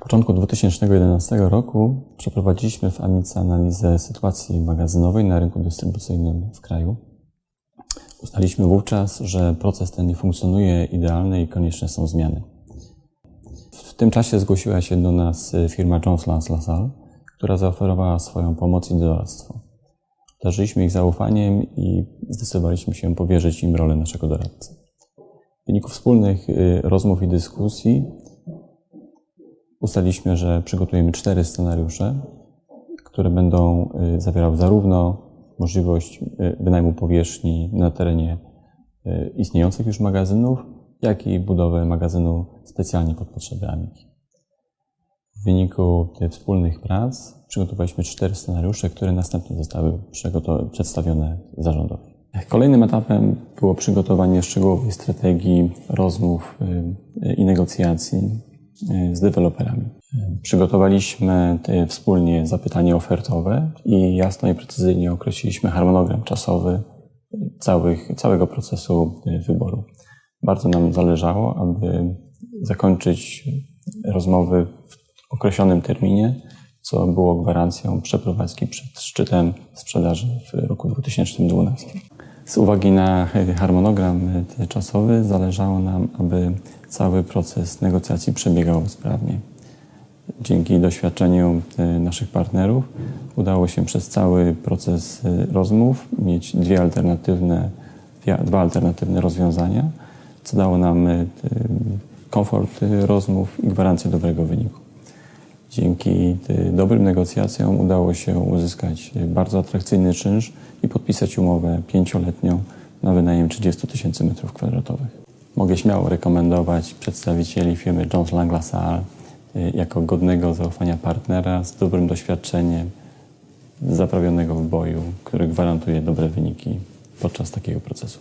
Początku 2011 roku przeprowadziliśmy w Amice analizę sytuacji magazynowej na rynku dystrybucyjnym w kraju. Uznaliśmy wówczas, że proces ten nie funkcjonuje idealnie i konieczne są zmiany. W tym czasie zgłosiła się do nas firma Jones Lang LaSalle, która zaoferowała swoją pomoc i doradztwo. Darzyliśmy ich zaufaniem i zdecydowaliśmy się powierzyć im rolę naszego doradcy. W wyniku wspólnych y, rozmów i dyskusji ustaliliśmy, że przygotujemy cztery scenariusze, które będą y, zawierały zarówno możliwość y, wynajmu powierzchni na terenie istniejących już magazynów, jak i budowę magazynu specjalnie pod potrzeby Amiki. W wyniku tych wspólnych prac przygotowaliśmy cztery scenariusze, które następnie zostały przedstawione zarządowi. Kolejnym etapem było przygotowanie szczegółowej strategii rozmów y, i negocjacji y, z deweloperami. Przygotowaliśmy wspólnie zapytanie ofertowe i jasno i precyzyjnie określiliśmy harmonogram czasowy całych, całego procesu y, wyboru. Bardzo nam zależało, aby zakończyć rozmowy określonym terminie, co było gwarancją przeprowadzki przed szczytem sprzedaży w roku 2012. Z uwagi na harmonogram czasowy zależało nam, aby cały proces negocjacji przebiegał sprawnie. Dzięki doświadczeniu e, naszych partnerów udało się przez cały proces e, rozmów mieć dwie alternatywne, dwa alternatywne rozwiązania, co dało nam e, komfort rozmów i gwarancję dobrego wyniku. Dzięki dobrym negocjacjom udało się uzyskać bardzo atrakcyjny czynsz i podpisać umowę pięcioletnią na wynajem 30 tysięcy metrów kwadratowych. Mogę śmiało rekomendować przedstawicieli firmy Jones Lang LaSalle y, jako godnego zaufania partnera z dobrym doświadczeniem, zaprawionego w boju, który gwarantuje dobre wyniki podczas takiego procesu.